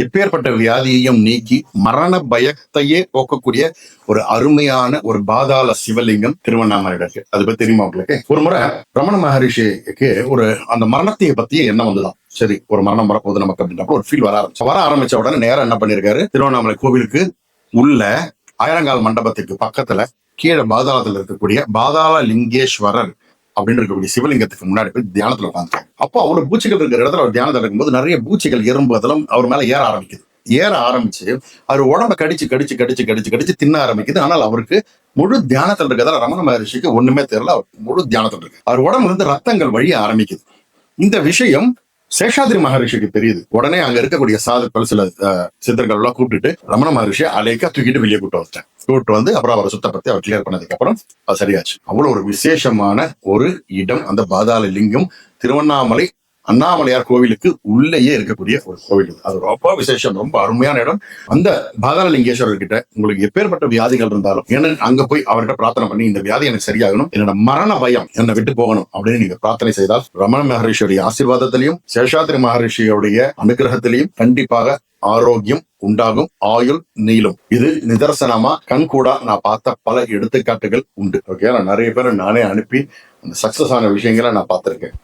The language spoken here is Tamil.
எப்பேற்பட்ட வியாதியையும் நீக்கி மரண பயத்தையே போக்கக்கூடிய ஒரு அருமையான ஒரு பாதாள சிவலிங்கம் திருவண்ணாமலையில இருக்கு. அது பத்தி தெரியுமா உங்களுக்கு? ஒரு முறை ரமண மகரிஷிக்கு ஒரு அந்த மரணத்தை பத்தி என்ன வந்துதான். சரி ஒரு மரணம் வரப்போகுது நமக்கு அப்படின்றப்ப ஒரு ஃபீல் வர ஆரம்பிச்சு. வர ஆரம்பிச்ச உடனே நேரம் என்ன பண்ணிருக்காரு? திருவண்ணாமலை கோவிலுக்கு உள்ள ஆயிரங்கால் மண்டபத்துக்கு பக்கத்துல கீழே பாதாளத்துல இருக்கக்கூடிய பாதாள லிங்கேஸ்வரர் அப்படின்னு இருக்கக்கூடிய சிவலிங்கத்துக்கு முன்னாடி போய் தியானத்துல உட்காந்துருக்காங்க அப்போ அவ்வளவு பூச்சிகள் இருக்கிற இடத்துல அவர் தியானத்தில் இருக்கும்போது நிறைய பூச்சிகள் எறும்பு அதெல்லாம் அவர் மேலே ஏற ஆரம்பிக்குது. ஏற ஆரம்பிச்சு அவர் உடம்ப கடிச்சு கடிச்சு கடிச்சு கடிச்சு கடிச்சு தின்ன ஆரம்பிக்குது. ஆனால் அவருக்கு முழு தியானத்தில் இருக்கிறதால ரமண மகரிஷிக்கு ஒண்ணுமே தெரியல. அவர் முழு தியானத்தில் இருக்கு. அவர் உடம்புல இருந்து ரத்தங்கள் வழிய ஆரம்பிக்குது. இந்த விஷயம் சேஷாதிரி மகரிஷிக்கு தெரியுது. உடனே அங்க இருக்கக்கூடிய சாதுக்கள் சில அஹ், சித்தர்கள் எல்லாம் கூப்பிட்டுட்டு ரமண மகரிஷி அலைக்கா தூக்கிட்டு வெளியே கூட்டு வந்துட்டேன். கூப்பிட்டு வந்து அப்புறம் அவரை சுத்தப்படுத்தி அவர் கிளியர் பண்ணதுக்கு அப்புறம் அது சரியாச்சு. அவ்வளவு ஒரு விசேஷமான ஒரு இடம் அந்த பாதாள லிங்கம் திருவண்ணாமலை அண்ணாமலையார் கோவிலுக்கு உள்ளேயே இருக்கக்கூடிய ஒரு கோவில் அது ரொம்ப விசேஷம் ரொம்ப அருமையான இடம். அந்த பாதாளலிங்கேஸ்வரர் கிட்ட உங்களுக்கு எப்பேற்பட்ட வியாதிகள் இருந்தாலும் ஏன்னா அங்க போய் அவர்கிட்ட பிரார்த்தனை பண்ணி இந்த வியாதி எனக்கு சரியாகணும் என்னோட மரண பயம் என்னை விட்டு போகணும் அப்படின்னு நீங்க பிரார்த்தனை செய்தால் ரமண மகரிஷியுடைய ஆசீர்வாதத்திலையும் சேஷாத்திரி மகரிஷியுடைய அனுகிரகத்திலையும் கண்டிப்பாக ஆரோக்கியம் உண்டாகும் ஆயுள் நீளும். இது நிதர்சனமா கண்கூடா நான் பார்த்த பல எடுத்துக்காட்டுகள் உண்டு. ஓகே நான் நிறைய பேரை நானே அனுப்பி அந்த சக்சஸ் ஆன விஷயங்களை நான் பார்த்திருக்கேன்.